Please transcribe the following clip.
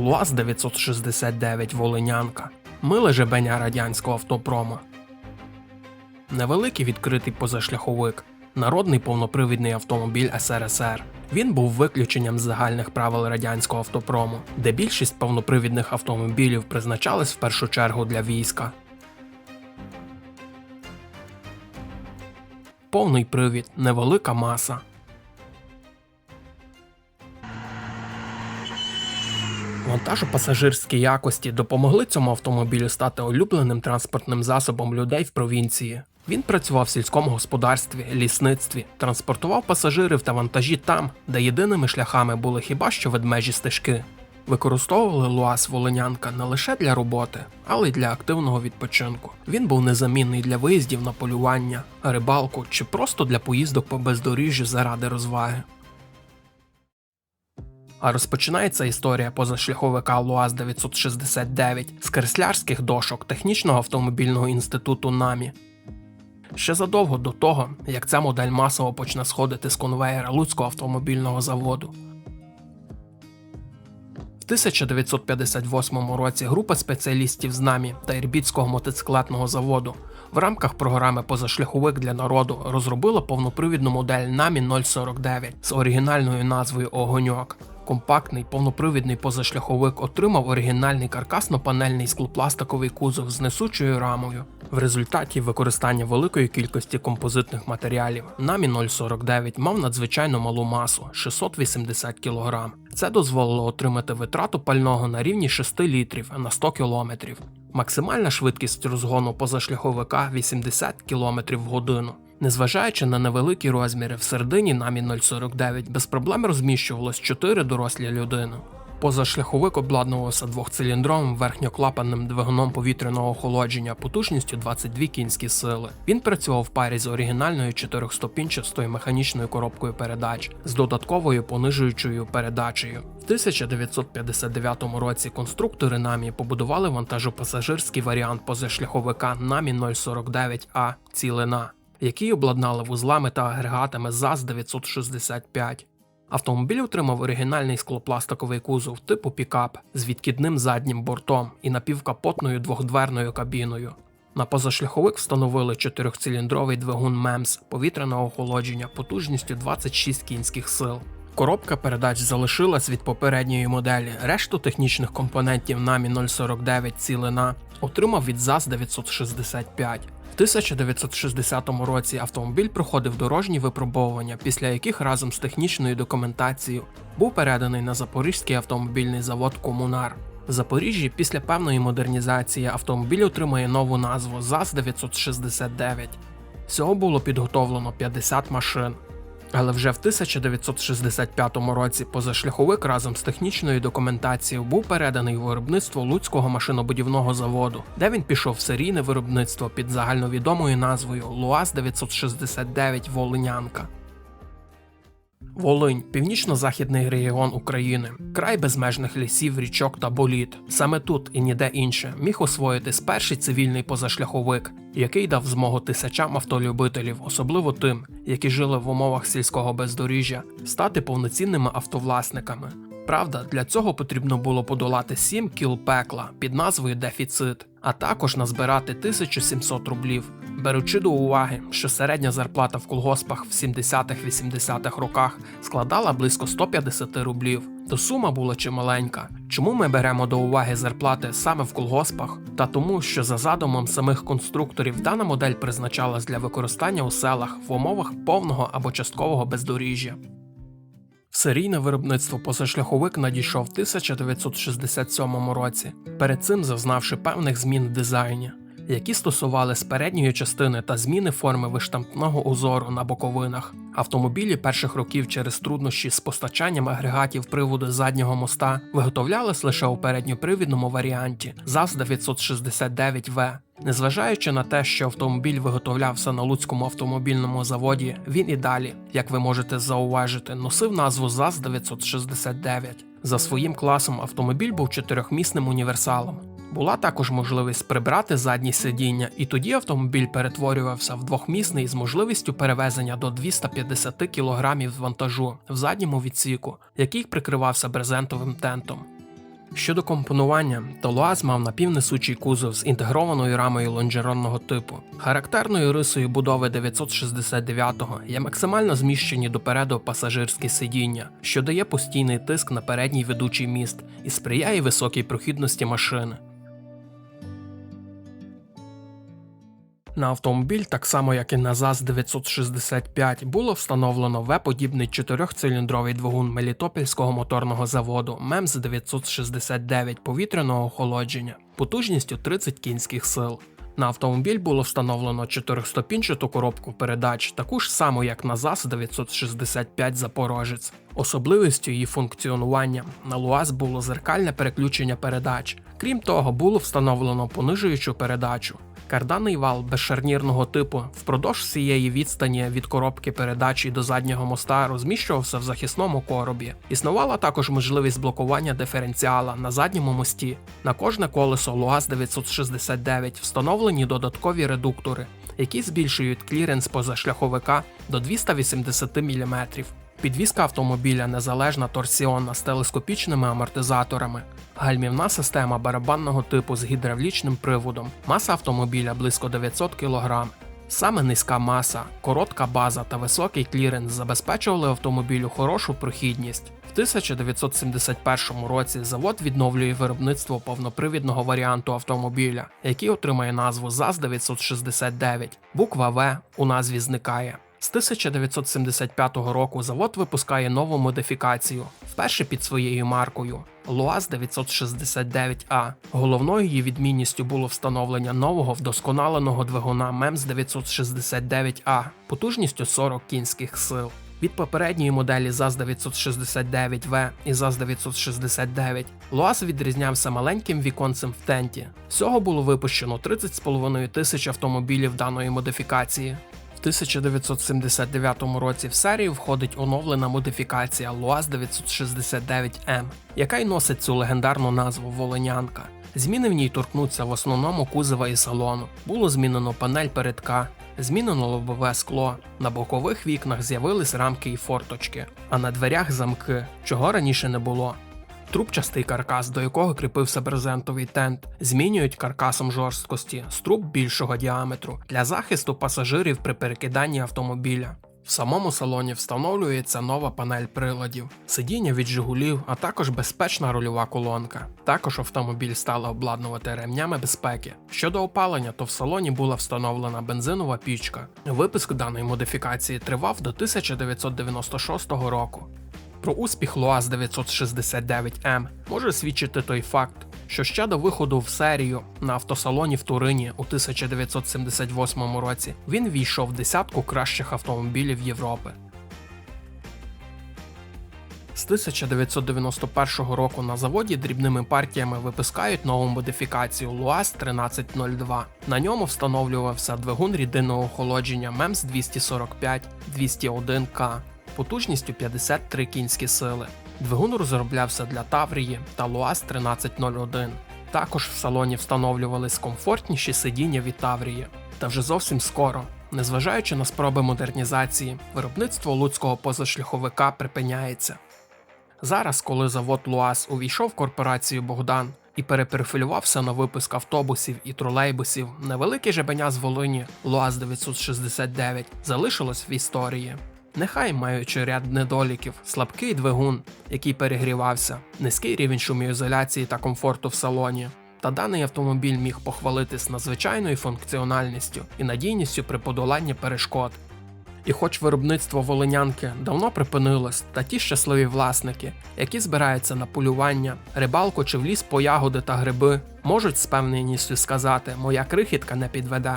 ЛУАЗ 969 Волинянка. Миле жебеня радянського автопрому. Невеликий відкритий позашляховик, народний повнопривідний автомобіль СРСР. Він був виключенням з загальних правил радянського автопрому, де більшість повнопривідних автомобілів призначались в першу чергу для війська. Повний привід, невелика маса. Вантажопасажирські якості допомогли цьому автомобілю стати улюбленим транспортним засобом людей в провінції. Він працював в сільському господарстві, лісництві, транспортував пасажирів та вантажі там, де єдиними шляхами були хіба що ведмежі стежки. Використовували Луаз Волинянка не лише для роботи, але й для активного відпочинку. Він був незамінний для виїздів на полювання, рибалку чи просто для поїздок по бездоріжжю заради розваги. А розпочинається історія позашляховика ЛУАЗ 969 з креслярських дошок Технічного автомобільного інституту НАМІ. Ще задовго до того, як ця модель масово почне сходити з конвеєра Луцького автомобільного заводу. В 1958 році група спеціалістів з НАМІ та Ірбітського мотоциклетного заводу в рамках програми Позашляховик для народу розробила повнопривідну модель NAMI 049 з оригінальною назвою Огоньок. Компактний повнопривідний позашляховик отримав оригінальний каркасно-панельний склопластиковий кузов з несучою рамою. В результаті використання великої кількості композитних матеріалів NAMI 049 мав надзвичайно малу масу 680 кг. Це дозволило отримати витрату пального на рівні 6 літрів на 100 км. Максимальна швидкість розгону позашляховика 80 км в годину. Незважаючи на невеликі розміри, всередині намі 049 без проблем розміщувалось 4 дорослі людини. Позашляховик обладнувався двохциліндровим верхньоклапанним двигуном повітряного охолодження потужністю 22 кінські сили. Він працював в парі з оригінальною чотирьохступінчастою механічною коробкою передач з додатковою понижуючою передачею. В 1959 році конструктори намі побудували вантажопасажирський варіант позашляховика намі 049А цілина який обладнали вузлами та агрегатами ЗАЗ-965. Автомобіль отримав оригінальний склопластиковий кузов типу пікап з відкидним заднім бортом і напівкапотною двохдверною кабіною. На позашляховик встановили чотирьохциліндровий двигун МЕМС повітряного охолодження потужністю 26 кінських сил. Коробка передач залишилась від попередньої моделі. Решту технічних компонентів NAMI 049 цілина отримав від ЗАЗ 965. В 1960 році автомобіль проходив дорожні випробовування, після яких разом з технічною документацією був переданий на Запорізький автомобільний завод Комунар. В Запоріжжі після певної модернізації автомобіль отримає нову назву ЗАЗ 969. Всього було підготовлено 50 машин. Але вже в 1965 році позашляховик разом з технічною документацією був переданий у виробництво Луцького машинобудівного заводу, де він пішов в серійне виробництво під загальновідомою назвою ЛУАЗ 969 Волинянка. Волинь північно-західний регіон України, край безмежних лісів, річок та боліт. Саме тут і ніде інше міг освоїтись перший цивільний позашляховик, який дав змогу тисячам автолюбителів, особливо тим, які жили в умовах сільського бездоріжжя, стати повноцінними автовласниками. Правда, для цього потрібно було подолати 7 кіл пекла під назвою Дефіцит, а також назбирати 1700 рублів. Беручи до уваги, що середня зарплата в колгоспах в 70-80-х роках складала близько 150 рублів, то сума була чималенька. Чому ми беремо до уваги зарплати саме в колгоспах? Та тому, що за задумом самих конструкторів дана модель призначалась для використання у селах в умовах повного або часткового бездоріжжя. В серійне виробництво позашляховик надійшов в 1967 році, перед цим зазнавши певних змін в дизайні, які стосувались передньої частини та зміни форми виштампного узору на боковинах. Автомобілі перших років через труднощі з постачанням агрегатів приводу заднього моста виготовлялись лише у передньопривідному варіанті ЗАЗ 969В. Незважаючи на те, що автомобіль виготовлявся на Луцькому автомобільному заводі, він і далі, як ви можете зауважити, носив назву ЗАЗ 969. За своїм класом автомобіль був чотирьохмісним універсалом. Була також можливість прибрати задні сидіння, і тоді автомобіль перетворювався в двохмісний з можливістю перевезення до 250 кг вантажу в задньому відсіку, який прикривався брезентовим тентом. Щодо компонування, то Луаз мав напівнесучий кузов з інтегрованою рамою лонжеронного типу. Характерною рисою будови 969-го є максимально зміщені допереду пасажирські сидіння, що дає постійний тиск на передній ведучий міст і сприяє високій прохідності машини. На автомобіль, так само як і на ЗАЗ 965, було встановлено В-подібний чотирьохциліндровий двигун Мелітопольського моторного заводу МЕМС 969 повітряного охолодження потужністю 30 кінських сил. На автомобіль було встановлено чотирьохступінчату коробку передач, таку ж саму, як на ЗАЗ 965 Запорожець. Особливістю її функціонування на ЛУАЗ було зеркальне переключення передач. Крім того, було встановлено понижуючу передачу. Карданний вал безшарнірного типу впродовж всієї відстані від коробки передачі до заднього моста розміщувався в захисному коробі. Існувала також можливість блокування диференціала на задньому мості. На кожне колесо ЛуАЗ 969 встановлені додаткові редуктори, які збільшують кліренс позашляховика до 280 мм. Підвізка автомобіля незалежна торсіонна з телескопічними амортизаторами. Гальмівна система барабанного типу з гідравлічним приводом. Маса автомобіля близько 900 кг. Саме низька маса, коротка база та високий кліренс забезпечували автомобілю хорошу прохідність. В 1971 році завод відновлює виробництво повнопривідного варіанту автомобіля, який отримає назву ЗАЗ-969. Буква В у назві зникає. З 1975 року завод випускає нову модифікацію, вперше під своєю маркою ЛуАЗ 969А. Головною її відмінністю було встановлення нового вдосконаленого двигуна МЕМС 969А потужністю 40 кінських сил. Від попередньої моделі ЗАЗ 969В і ЗАЗ 969 ЛуАЗ відрізнявся маленьким віконцем в тенті. Всього було випущено 30,5 тисяч автомобілів даної модифікації. В 1979 році в серію входить оновлена модифікація ЛуАЗ 969М, яка й носить цю легендарну назву Волонянка. Зміни в ній торкнуться в основному кузова і салону. Було змінено панель передка, змінено лобове скло. На бокових вікнах з'явились рамки і форточки, а на дверях замки, чого раніше не було. Трубчастий каркас, до якого кріпився брезентовий тент, змінюють каркасом жорсткості з труб більшого діаметру для захисту пасажирів при перекиданні автомобіля. В самому салоні встановлюється нова панель приладів, сидіння від Жигулів, а також безпечна рульова колонка. Також автомобіль стали обладнувати ремнями безпеки. Щодо опалення, то в салоні була встановлена бензинова пічка. Випуск даної модифікації тривав до 1996 року. Про успіх ЛуАЗ 969М може свідчити той факт, що ще до виходу в серію на автосалоні в Турині у 1978 році він війшов в десятку кращих автомобілів Європи. З 1991 року на заводі дрібними партіями випускають нову модифікацію ЛуАЗ 1302. На ньому встановлювався двигун рідинного охолодження МЕМС 245 201К потужністю 53 кінські сили. Двигун розроблявся для Таврії та ЛуАЗ 1301. Також в салоні встановлювались комфортніші сидіння від Таврії. Та вже зовсім скоро, незважаючи на спроби модернізації, виробництво луцького позашляховика припиняється. Зараз, коли завод ЛуАЗ увійшов в корпорацію Богдан і переперфілювався на випуск автобусів і тролейбусів, невелике жебеня з Волині ЛуАЗ 969 залишилось в історії. Нехай маючи ряд недоліків, слабкий двигун, який перегрівався, низький рівень шумоізоляції та комфорту в салоні. Та даний автомобіль міг похвалитись надзвичайною функціональністю і надійністю при подоланні перешкод. І хоч виробництво волинянки давно припинилось, та ті щасливі власники, які збираються на полювання, рибалку чи в ліс по ягоди та гриби, можуть з певненістю сказати, моя крихітка не підведе.